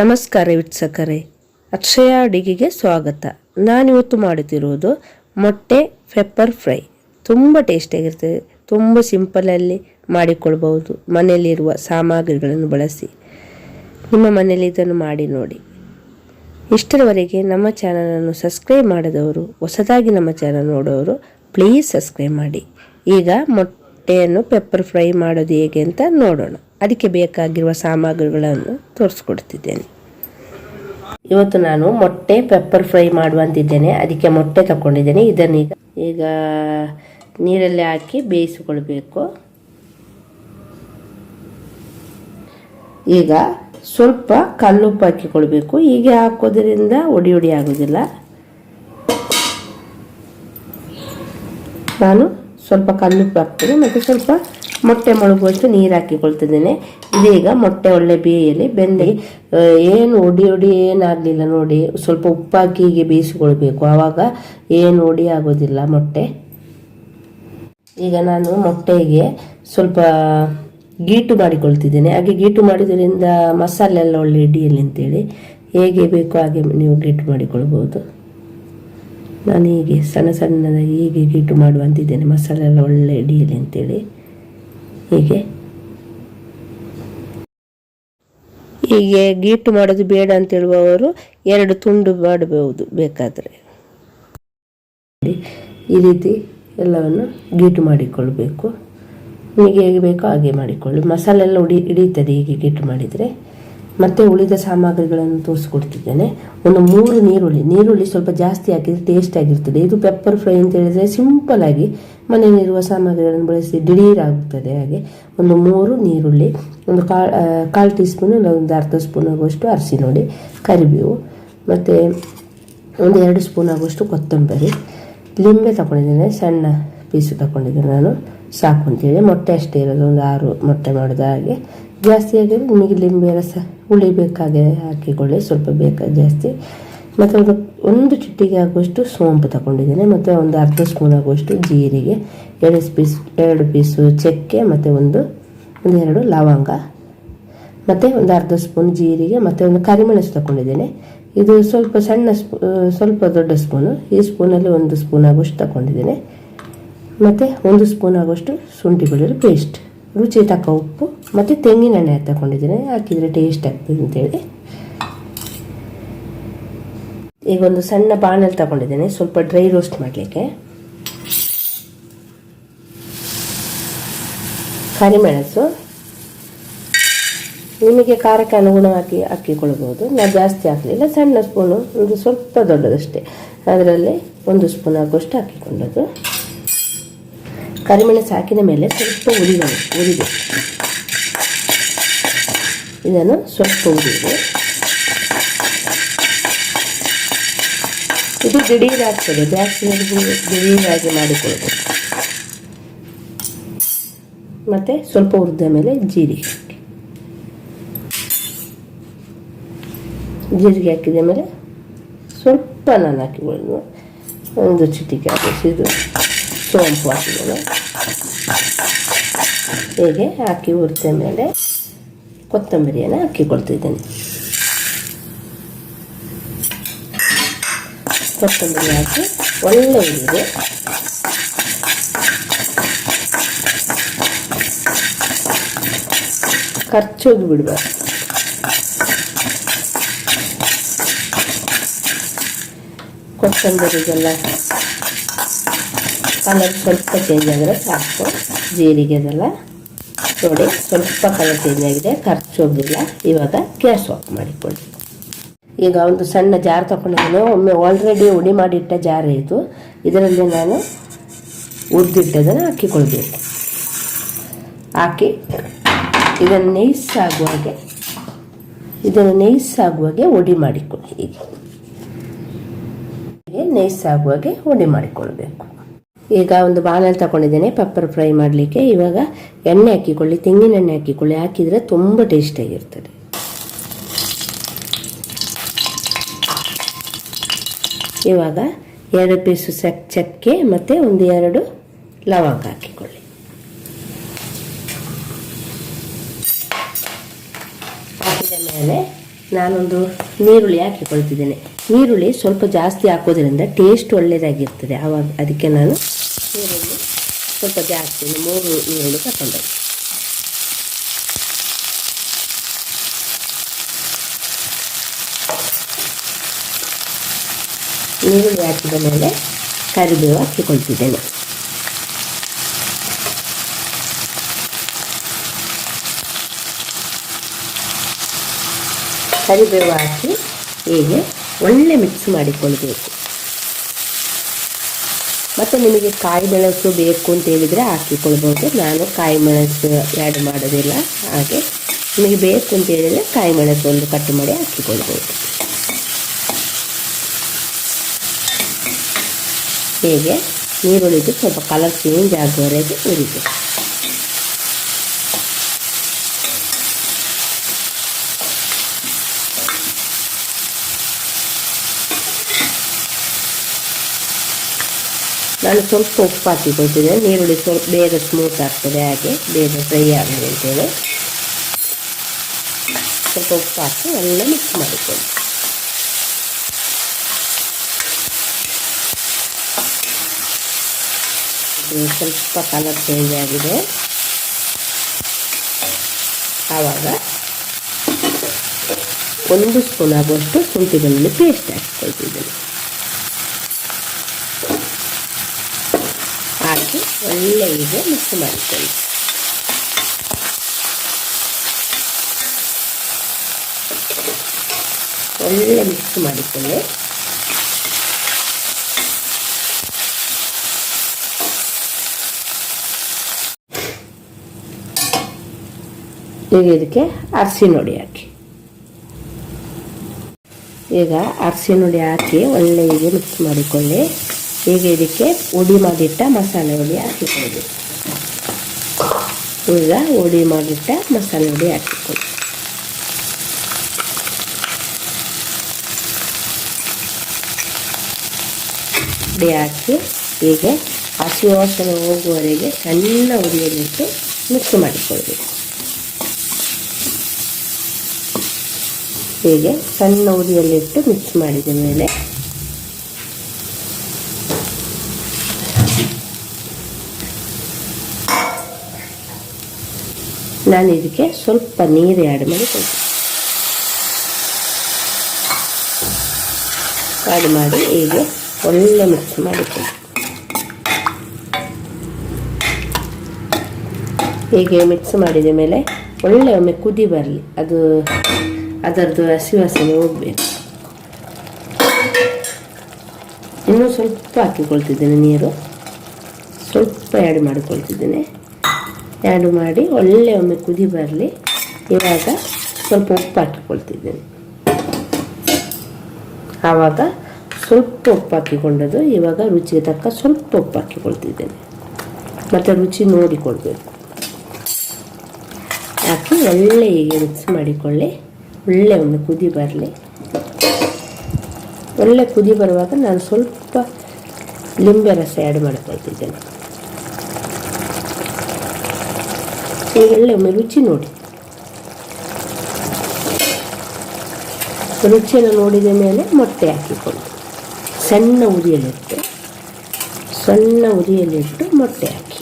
ನಮಸ್ಕಾರ ವೀಕ್ಷಕರೇ. ಅಕ್ಷಯ ಅಡಿಗೆಗೆ ಸ್ವಾಗತ. ನಾನಿವತ್ತು ಮಾಡುತ್ತಿರುವುದು ಮೊಟ್ಟೆ ಪೆಪ್ಪರ್ ಫ್ರೈ ತುಂಬ ಟೇಸ್ಟಿಯಾಗಿರ್ತದೆ ತುಂಬ ಸಿಂಪಲಲ್ಲಿ ಮಾಡಿಕೊಳ್ಬಹುದು. ಮನೆಯಲ್ಲಿರುವ ಸಾಮಗ್ರಿಗಳನ್ನು ಬಳಸಿ. ನಿಮ್ಮ ಮನೆಯಲ್ಲಿ ಇದನ್ನು ಮಾಡಿ ನೋಡಿ. ಇಷ್ಟರವರೆಗೆ ನಮ್ಮ ಚಾನಲನ್ನು ಸಬ್ಸ್ಕ್ರೈಬ್ ಮಾಡದವರು, ಹೊಸದಾಗಿ ನಮ್ಮ ಚಾನಲ್ ನೋಡೋರು ಪ್ಲೀಸ್ ಸಬ್ಸ್ಕ್ರೈಬ್ ಮಾಡಿ. ಈಗ ಮೊಟ್ಟೆಯನ್ನು ಪೆಪ್ಪರ್ ಫ್ರೈ ಮಾಡೋದು ಹೇಗೆ ಅಂತ ನೋಡೋಣ. ಅದಕ್ಕೆ ಬೇಕಾಗಿರುವ ಸಾಮಗ್ರಿಗಳನ್ನು ತೋರಿಸ್ಕೊಡ್ತಿದ್ದೇನೆ. ಇವತ್ತು ನಾನು ಮೊಟ್ಟೆ ಪೆಪ್ಪರ್ ಫ್ರೈ ಮಾಡುವಂತಿದ್ದೇನೆ. ಅದಕ್ಕೆ ಮೊಟ್ಟೆ ತಗೊಂಡಿದ್ದೇನೆ ಇದನ್ನೀಗ ಈಗ ನೀರಲ್ಲಿ ಹಾಕಿ ಬೇಯಿಸಿಕೊಳ್ಬೇಕು. ಈಗ ಸ್ವಲ್ಪ ಕಲ್ಲುಪ್ಪು ಹಾಕಿಕೊಳ್ಬೇಕು. ಹೀಗೆ ಹಾಕೋದ್ರಿಂದ ಒಡಿ ಒಡಿ ಆಗೋದಿಲ್ಲ. ನಾನು ಸ್ವಲ್ಪ ಕಲ್ಲುಪ್ಪು ಹಾಕ್ತೀನಿ. ಮತ್ತು ಸ್ವಲ್ಪ ಮೊಟ್ಟೆ ಮುಳುಗುವಷ್ಟು ನೀರು ಹಾಕಿಕೊಳ್ತಿದ್ದೇನೆ. ಇದೀಗ ಮೊಟ್ಟೆ ಒಳ್ಳೆ ಬೇಯಲಿ, ಬೆಂದಿ ಏನು ಒಡಿ ಒಡಿ ಏನಾಗಲಿಲ್ಲ ನೋಡಿ, ಸ್ವಲ್ಪ ಉಪ್ಪಾಕಿ ಹೀಗೆ ಬೇಯಿಸಿಕೊಳ್ಬೇಕು. ಆವಾಗ ಏನು ಒಡಿ ಆಗೋದಿಲ್ಲ ಮೊಟ್ಟೆ. ಈಗ ನಾನು ಮೊಟ್ಟೆಗೆ ಸ್ವಲ್ಪ ಗೀಟು ಮಾಡಿಕೊಳ್ತಿದ್ದೇನೆ. ಹಾಗೆ ಗೀಟು ಮಾಡಿದ್ರಿಂದ ಮಸಾಲೆ ಎಲ್ಲ ಒಳ್ಳೆ ಹಿಡಿಯಲಿ ಅಂತೇಳಿ. ಹೇಗೆ ಬೇಕೋ ಹಾಗೆ ನೀವು ಗೀಟು ಮಾಡಿಕೊಳ್ಬೋದು. ನಾನು ಹೀಗೆ ಸಣ್ಣ ಸಣ್ಣದಾಗಿ ಹೀಗೆ ಗೀಟು ಮಾಡುವಂತಿದ್ದೇನೆ ಮಸಾಲೆ ಎಲ್ಲ ಒಳ್ಳೆ ಹಿಡಿಯಲಿ ಅಂತೇಳಿ. ಹೀಗೆ. ಹೀಗೆ ಗೀಟು ಮಾಡೋದು ಬೇಡ ಅಂತ ಹೇಳುವವರು ಎರಡು ತುಂಡು ಮಾಡಬಹುದು ಬೇಕಾದರೆ. ಈ ರೀತಿ ಎಲ್ಲವನ್ನು ಗೀಟು ಮಾಡಿಕೊಳ್ಬೇಕು. ನಿಮಗೆ ಹೇಗೆ ಬೇಕೋ ಹಾಗೆ ಮಾಡಿಕೊಳ್ಳಿ. ಮಸಾಲೆ ಎಲ್ಲ ಉಡಿ ಹಿಡಿಯುತ್ತದೆ ಹೀಗೆ ಗೀಟು ಮಾಡಿದರೆ. ಮತ್ತೆ ಉಳಿದ ಸಾಮಗ್ರಿಗಳನ್ನು ತೋರಿಸ್ಕೊಡ್ತಿದ್ದೇನೆ. ಒಂದು ಮೂರು ನೀರುಳ್ಳಿ. ನೀರುಳ್ಳಿ ಸ್ವಲ್ಪ ಜಾಸ್ತಿ ಹಾಕಿದರೆ ಟೇಸ್ಟ್ ಆಗಿರ್ತದೆ. ಇದು ಪೆಪ್ಪರ್ ಫ್ರೈ ಅಂತ ಹೇಳಿದ್ರೆ ಸಿಂಪಲ್ ಆಗಿ ಮನೆಯಲ್ಲಿರುವ ಸಾಮಗ್ರಿಗಳನ್ನು ಬಳಸಿ ದಿಢೀರ್ ಆಗುತ್ತದೆ ಹಾಗೆ. ಒಂದು ಮೂರು ನೀರುಳ್ಳಿ, ಒಂದು ಕಾಳು ಕಾಲು ಟೀ ಸ್ಪೂನ್ ಇಲ್ಲ, ಒಂದು ಅರ್ಧ ಸ್ಪೂನ್ ಆಗುವಷ್ಟು ಅರಿಸಿ ನೋಡಿ. ಕರಿಬೇವು, ಮತ್ತು ಒಂದು ಎರಡು ಸ್ಪೂನ್ ಆಗುವಷ್ಟು ಕೊತ್ತಂಬರಿ. ಲಿಂಬೆ ತಗೊಂಡಿದ್ದೇನೆ, ಸಣ್ಣ ಪೀಸು ತಗೊಂಡಿದ್ದೇನೆ ನಾನು. ಸಾಕು ಅಂತೇಳಿ ಮೊಟ್ಟೆ ಅಷ್ಟೇ ಇರೋದು, ಒಂದು ಆರು ಮೊಟ್ಟೆ ಮಾಡಿದ ಹಾಗೆ. ಜಾಸ್ತಿ ಆಗಿದ್ರೆ ನಿಮಗೆ ಲಿಂಬೆ ರಸ ಹುಳಿ ಬೇಕಾಗೆ ಹಾಕಿಕೊಳ್ಳಿ ಸ್ವಲ್ಪ ಬೇಕಾದ ಜಾಸ್ತಿ. ಮತ್ತು ಒಂದು ಒಂದು ಚಿಟ್ಟಿಗೆ ಆಗುವಷ್ಟು ಸೋಂಪು ತಗೊಂಡಿದ್ದೇನೆ, ಮತ್ತು ಒಂದು ಅರ್ಧ ಸ್ಪೂನ್ ಆಗುವಷ್ಟು ಜೀರಿಗೆ, ಎರಡು ಪೀಸ್ ಎರಡು ಪೀಸು ಚಕ್ಕೆ, ಮತ್ತು ಒಂದು ಒಂದೆರಡು ಲವಂಗ, ಮತ್ತು ಒಂದು ಅರ್ಧ ಸ್ಪೂನ್ ಜೀರಿಗೆ, ಮತ್ತು ಒಂದು ಕರಿಮೆಣಸು ತಗೊಂಡಿದ್ದೇನೆ. ಇದು ಸ್ವಲ್ಪ ಸಣ್ಣ ಸ್ಪೂ, ಸ್ವಲ್ಪ ದೊಡ್ಡ ಸ್ಪೂನು, ಈ ಸ್ಪೂನಲ್ಲಿ ಒಂದು ಸ್ಪೂನ್ ಆಗುವಷ್ಟು ತಗೊಂಡಿದ್ದೇನೆ. ಮತ್ತು ಒಂದು ಸ್ಪೂನ್ ಆಗುವಷ್ಟು ಶುಂಠಿ ಬೆಳ್ಳುಳ್ಳಿ ಪೇಸ್ಟ್, ರುಚಿ ತಕ್ಕ ಉಪ್ಪು ಮತ್ತು ತೆಂಗಿನೆಣ್ಣೆ ತಗೊಂಡಿದ್ದೀನಿ ಹಾಕಿದರೆ ಟೇಸ್ಟ್ ಆಗ್ತದೆ ಅಂತೇಳಿ. ಈಗ ಒಂದು ಸಣ್ಣ ಬಾಣಲ್ಲಿ ತಗೊಂಡಿದ್ದೇನೆ ಸ್ವಲ್ಪ ಡ್ರೈ ರೋಸ್ಟ್ ಮಾಡಲಿಕ್ಕೆ. ಕರಿಮೆಣಸು. ನಿಮಗೆ ಖಾರಕ್ಕೆ ಅನುಗುಣವಾಗಿ ಹಾಕಿಕೊಳ್ಬೋದು ನಾನು ಜಾಸ್ತಿ ಹಾಕಲಿಲ್ಲ, ಸಣ್ಣ ಸ್ಪೂನು ಒಂದು ಸ್ವಲ್ಪ ದೊಡ್ಡದಷ್ಟೇ. ಅದರಲ್ಲಿ ಒಂದು ಸ್ಪೂನ್ ಹಾಕುವಷ್ಟು ಹಾಕಿಕೊಂಡದ್ದು. ಕರಿಮೆಣಸು ಹಾಕಿದ ಮೇಲೆ ಸ್ವಲ್ಪ ಉರಿಬೇಕು ಉರಿಬೇಕು ಇದನ್ನು ಸ್ವಲ್ಪ ಉರಿದು ಇದು ದಿಢೀರ್ ಆಗ್ತದೆ ಜಾಸ್ತಿ ದಿಢೀರಾಗಿ ಮಾಡಿಕೊಳ್ಬೇಕು ಮತ್ತೆ ಸ್ವಲ್ಪ ಹುರಿದ ಮೇಲೆ ಜೀರಿಗೆ ಜೀರಿಗೆ ಹಾಕಿದ ಮೇಲೆ ಸ್ವಲ್ಪ ನಾನು ಒಂದು ಚಿಟಿಕೆ ಹಾಕಿ. ಇದು ಸೋಂಪು ಹಾಕಿದ್ದೇನೆ ಹೀಗೆ ಹಾಕಿ ಹುರಿದ ಮೇಲೆ ಕೊತ್ತಂಬರಿಯನ್ನು ಹಾಕಿಕೊಳ್ತಿದ್ದೇನೆ. ಕೊತ್ತಂಬರಿ ಹಾಕಿ ಒಳ್ಳೆ ಉಳಿದಿದೆ ಖರ್ಚೋದು ಬಿಡಬಾರ್ದು ಕೊತ್ತಂಬರಿಗೆಲ್ಲ ಕಲರ್ ಸ್ವಲ್ಪ ಚೇಂಜ್ ಆದರೆ ಸಾಕು. ಜೀರಿಗೆದೆಲ್ಲ ನೋಡಿ, ಸ್ವಲ್ಪ ಕಲರ್ ಚೇಂಜ್ ಆಗಿದೆ, ಖರ್ಚು ಹೋಗಿಲ್ಲ. ಇವಾಗ ಗ್ಯಾಸ್ ಆಫ್ ಮಾಡಿಕೊಳ್ಳಿ. ಈಗ ಒಂದು ಸಣ್ಣ ಜಾರ್ ತಗೊಂಡಿದ್ದೇನೆ. ಒಮ್ಮೆ ಆಲ್ರೆಡಿ ಉಡಿ ಮಾಡಿಟ್ಟ ಜಾರ್ ಇದು. ಇದರಲ್ಲಿ ನಾನು ಉದ್ದಿಟ್ಟದನ್ನು ಹಾಕಿಕೊಳ್ಬೇಕು. ಹಾಕಿ, ಇದನ್ನು ನೈಸ್ ಆಗುವಾಗೆ ಇದನ್ನು ನೈಸ್ ಆಗುವಾಗೆ ಉಡಿ ಮಾಡಿಕೊಳ್ಳಿ. ಈಗ ಹೀಗೆ ಆಗುವಾಗೆ ಉಡಿ ಮಾಡಿಕೊಳ್ಬೇಕು. ಈಗ ಒಂದು ಬಾಣಲ್ ತಗೊಂಡಿದ್ದೇನೆ ಪೆಪ್ಪರ್ ಫ್ರೈ ಮಾಡಲಿಕ್ಕೆ. ಇವಾಗ ಎಣ್ಣೆ ಹಾಕಿಕೊಳ್ಳಿ, ತೆಂಗಿನ ಎಣ್ಣೆ ಹಾಕಿಕೊಳ್ಳಿ. ಹಾಕಿದರೆ ತುಂಬ ಟೇಸ್ಟಾಗಿರ್ತದೆ ಇವಾಗ ಎರಡು ಪೀಸು ಸಕ್, ಚಕ್ಕೆ ಮತ್ತು ಒಂದು ಎರಡು ಲವಂಗ ಹಾಕಿಕೊಳ್ಳಿ. ಹಾಕಿದ ಮೇಲೆ ನಾನೊಂದು ನೀರುಳ್ಳಿ ಹಾಕಿಕೊಳ್ತಿದ್ದೇನೆ. ನೀರುಳ್ಳಿ ಸ್ವಲ್ಪ ಜಾಸ್ತಿ ಹಾಕೋದ್ರಿಂದ ಟೇಸ್ಟ್ ಒಳ್ಳೆಯದಾಗಿರ್ತದೆ ಆವಾಗ ಅದಕ್ಕೆ ನಾನು ನೀರುಳ್ಳಿ ಸ್ವಲ್ಪ ಜಾಸ್ತಿ ಮೂರು ನೀರುಳ್ಳಿ ತಗೊಂಡು ಈರುಳ್ಳಿ ಹಾಕಿದ ಮೇಲೆ ಕರಿಬೇವು ಹಾಕಿಕೊಳ್ತಿದ್ದೇನೆ. ಕರಿಬೇವು ಹಾಕಿ ಹೀಗೆ ಒಳ್ಳೆ ಮಿಕ್ಸ್ ಮಾಡಿಕೊಳ್ಬೇಕು. ಮತ್ತು ನಿಮಗೆ ಕಾಯಿ ಮೆಣಸು ಬೇಕು ಅಂತ ಹೇಳಿದರೆ ಹಾಕಿಕೊಳ್ಬೋದು. ನಾನು ಕಾಯಿ ಮೆಣಸು ಆ್ಯಡ್ ಮಾಡೋದಿಲ್ಲ. ಹಾಗೆ ನಿಮಗೆ ಬೇಕು ಅಂತ ಹೇಳಿದರೆ ಕಾಯಿ ಮೆಣಸು ಒಂದು ಕಟ್ ಮಾಡಿ ಹಾಕಿಕೊಳ್ಬೋದು. ಹೇಗೆ? ನೀರುಳಿದು ಸ್ವಲ್ಪ ಕಲರ್ ಚೇಂಜ್ ಆಗುವವರೆಗೆ ಉರಿಬೇಕು. ನಾನು ಸ್ವಲ್ಪ ಉಪ್ಪು ಹಾಕಿಕೊಳ್ತಿದ್ದೇನೆ ನೀರುಳ್ಳಿ ಸ್ವಲ್ಪ ಬೇಗ ಸ್ಮೂತ್ ಆಗ್ತದೆ ಹಾಗೆ, ಬೇಗ ಫ್ರೈ ಆಗಲಿ ಅಂತೇಳಿ. ಸ್ವಲ್ಪ ಉಪ್ಪು ಹಾಕಿ ಎಲ್ಲ ಮಿಕ್ಸ್ ಮಾಡಿಕೊಳ್ಳಿ. ಸ್ವಲ್ಪ ಕಲರ್ ಚೇಂಜ್ ಆಗಿದೆ. ಆವಾಗ ಒಂದು ಸ್ಪೂನ್ ಆಗುವಷ್ಟು ಶುಂಠಿ ಬೆಳ್ಳುಳ್ಳಿ ಪೇಸ್ಟ್ ಹಾಕಿ ಒಳ್ಳೆ ಇದೆ ಮಿಕ್ಸ್ ಮಾಡಿಕೊಳ್ಳಿ. ಒಳ್ಳೆ ಮಿಕ್ಸ್ ಮಾಡಿಕೊಳ್ಳಿ. ಈಗ ಇದಕ್ಕೆ ಅರಿಶಿನ ಹುಡಿ ಹಾಕಿ. ಈಗ ಅರಿಶಿನ ಹುಡಿ ಹಾಕಿ, ಒಳ್ಳೆ ಹೀಗೆ ಮಿಕ್ಸ್ ಮಾಡಿಕೊಳ್ಳಿ. ಈಗ ಇದಕ್ಕೆ? ಉಡಿ ಮಾಡಿಟ್ಟ ಮಸಾಲೆ ಹುಡಿ ಹಾಕಿಕೊಳ್ಳಿ ಈಗ ಉಡಿ ಮಾಡಿಟ್ಟ ಮಸಾಲೆ ಹುಡಿ ಹಾಕಿಕೊಳ್ಳಿ ಹುಡಿ ಹಾಕಿ ಹೀಗೆ ಹಸಿ ವಾಸನೆ ಹೋಗುವವರೆಗೆ ಸಣ್ಣ ಉರಿಯಲ್ಲಿಟ್ಟು ಮಿಕ್ಸ್ ಮಾಡಿಕೊಳ್ಳಿ ಹೀಗೆ ಸಣ್ಣ ಉರಿಯಲ್ಲಿಟ್ಟು ಮಿಕ್ಸ್ ಮಾಡಿದ ಮೇಲೆ ನಾನು ಇದಕ್ಕೆ ಸ್ವಲ್ಪ ನೀರು ಆ್ಯಡ್ ಮಾಡಿ ಆ್ಯಡ್ ಮಾಡಿ ಹೀಗೆ ಒಳ್ಳೆ ಮಿಕ್ಸ್ ಮಾಡಿಕೊಳ್ಳಿ ಹೀಗೆ ಮಿಕ್ಸ್ ಮಾಡಿದ ಮೇಲೆ ಒಳ್ಳೆ ಒಮ್ಮೆ ಕುದಿ ಬರಲಿ. ಅದು ಅದರದ್ದು ಹಸಿ ವಾಸನೆ ಹೋಗಬೇಕು. ಇನ್ನೂ ಸ್ವಲ್ಪ ಹಾಕಿಕೊಳ್ತಿದ್ದೇನೆ ನೀರು. ಸ್ವಲ್ಪ ಆ್ಯಡ್ ಮಾಡಿಕೊಳ್ತಿದ್ದೇನೆ. ಆ್ಯಡ್ ಮಾಡಿ ಒಳ್ಳೆ ಒಮ್ಮೆ ಕುದಿ ಬರಲಿ. ಇವಾಗ ಸ್ವಲ್ಪ ಉಪ್ಪು ಹಾಕಿಕೊಳ್ತಿದ್ದೇನೆ. ಆವಾಗ ಸ್ವಲ್ಪ ಉಪ್ಪು ಹಾಕಿಕೊಂಡದ್ದು, ಇವಾಗ ರುಚಿಗೆ ತಕ್ಕ ಸ್ವಲ್ಪ ಉಪ್ಪು ಹಾಕಿಕೊಳ್ತಿದ್ದೇನೆ. ಮತ್ತು ರುಚಿ ನೋಡಿಕೊಳ್ಬೇಕು ಹಾಕಿ ಒಳ್ಳೆ ಹೀಗೆ ಮಿಕ್ಸ್ ಮಾಡಿಕೊಳ್ಳಿ. ಒಳ್ಳೆ ಒಮ್ಮೆ ಕುದಿ ಬರಲಿ. ಒಳ್ಳೆ ಕುದಿ ಬರುವಾಗ ನಾನು ಸ್ವಲ್ಪ ಲಿಂಬೆ ರಸ ಆ್ಯಡ್ ಮಾಡ್ಕೊಳ್ತಿದ್ದೇನೆ. ಈಗ ಒಳ್ಳೆ ಒಮ್ಮೆ ರುಚಿ ನೋಡಿ. ರುಚಿಯನ್ನು ನೋಡಿದ ಮೇಲೆ ಮೊಟ್ಟೆ ಹಾಕಿಕೊಂಡು, ಸಣ್ಣ ಉರಿಯಲ್ಲಿಟ್ಟು ಸಣ್ಣ ಉರಿಯಲ್ಲಿಟ್ಟು ಮೊಟ್ಟೆ ಹಾಕಿ.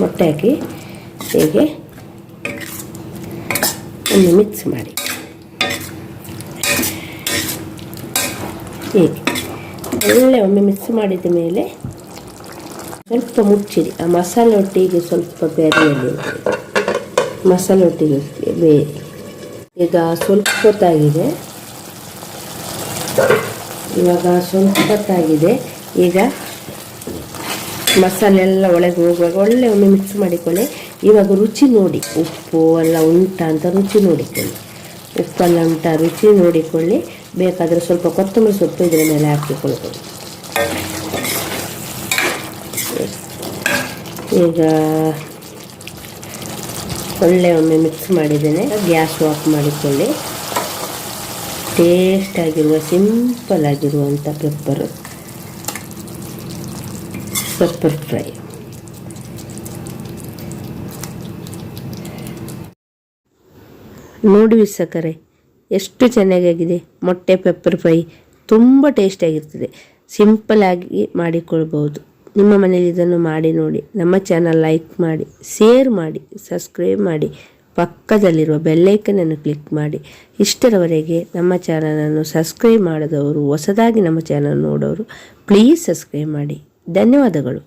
ಮೊಟ್ಟೆ ಹಾಕಿ ಹೀಗೆ? ಒಂದು ಮಿಕ್ಸ್ ಮಾಡಿ. ಹೀಗೆ? ಒಳ್ಳೆ ಒಮ್ಮೆ ಮಿಕ್ಸ್ ಮಾಡಿದ ಮೇಲೆ ಸ್ವಲ್ಪ ಮುಚ್ಚಿರಿ. ಆ ಮಸಾಲೆ ಒಟ್ಟಿಗೆ ಸ್ವಲ್ಪ ಬೇರೆಯಲ್ಲಿ ಮಸಾಲೆ ಒಟ್ಟಿಗೆ ಬೇ ಈಗ ಸ್ವಲ್ಪ ಹೊತ್ತಾಗಿದೆ. ಇವಾಗ ಸ್ವಲ್ಪ ಹೊತ್ತಾಗಿದೆ. ಈಗ ಮಸಾಲೆ ಎಲ್ಲ ಒಳಗೆ ಹೋಗುವಾಗ ಒಳ್ಳೆ ಒಮ್ಮೆ ಮಿಕ್ಸ್ ಮಾಡಿಕೊಳ್ಳಿ. ಇವಾಗ ರುಚಿ ನೋಡಿ. ಉಪ್ಪು ಎಲ್ಲ ಉಂಟಾ ಅಂತ ರುಚಿ ನೋಡಿಕೊಳ್ಳಿ. ಉಪ್ಪೆಲ್ಲ ಉಂಟಾ ರುಚಿ ನೋಡಿಕೊಳ್ಳಿ. ಬೇಕಾದರೆ ಸ್ವಲ್ಪ ಕೊತ್ತಂಬರಿ ಸೊಪ್ಪು ಇದರ ಮೇಲೆ ಹಾಕಿಕೊಳ್ಕೊಳ್ಳಿ ಈಗ ಒಳ್ಳೆ ಒಮ್ಮೆ ಮಿಕ್ಸ್ ಮಾಡಿದ್ದೇನೆ. ಗ್ಯಾಸ್ ಆಫ್ ಮಾಡಿಕೊಳ್ಳಿ. ಟೇಸ್ಟ್ ಆಗಿರುವ ಸಿಂಪಲ್ ಆಗಿರುವಂಥ ಪೆಪ್ಪರು ಪೆಪ್ಪರ್ ಫ್ರೈ ನೋಡಿ ವೀಕ್ಷಕರೇ, ಎಷ್ಟು ಚೆನ್ನಾಗಿದೆ ಮೊಟ್ಟೆ ಪೆಪ್ಪರ್ ಫ್ರೈ ತುಂಬ ಟೇಸ್ಟಿಯಾಗಿರ್ತದೆ ಸಿಂಪಲ್ ಆಗಿ ಮಾಡಿಕೊಳ್ಬೋದು ನಿಮ್ಮ ಮನೇಲಿ ಇದನ್ನು ಮಾಡಿ ನೋಡಿ, ನಮ್ಮ ಚಾನಲ್ ಲೈಕ್ ಮಾಡಿ ಶೇರ್ ಮಾಡಿ ಸಬ್ಸ್ಕ್ರೈಬ್ ಮಾಡಿ, ಪಕ್ಕದಲ್ಲಿರುವ ಬೆಲ್ಲೈಕನನ್ನು ಕ್ಲಿಕ್ ಮಾಡಿ. ಇಷ್ಟರವರೆಗೆ ನಮ್ಮ ಚಾನಲನ್ನು ಸಬ್ಸ್ಕ್ರೈಬ್ ಮಾಡದವರು, ಹೊಸದಾಗಿ ನಮ್ಮ ಚಾನಲ್ ನೋಡೋರು ಪ್ಲೀಸ್ ಸಬ್ಸ್ಕ್ರೈಬ್ ಮಾಡಿ. ಧನ್ಯವಾದಗಳು.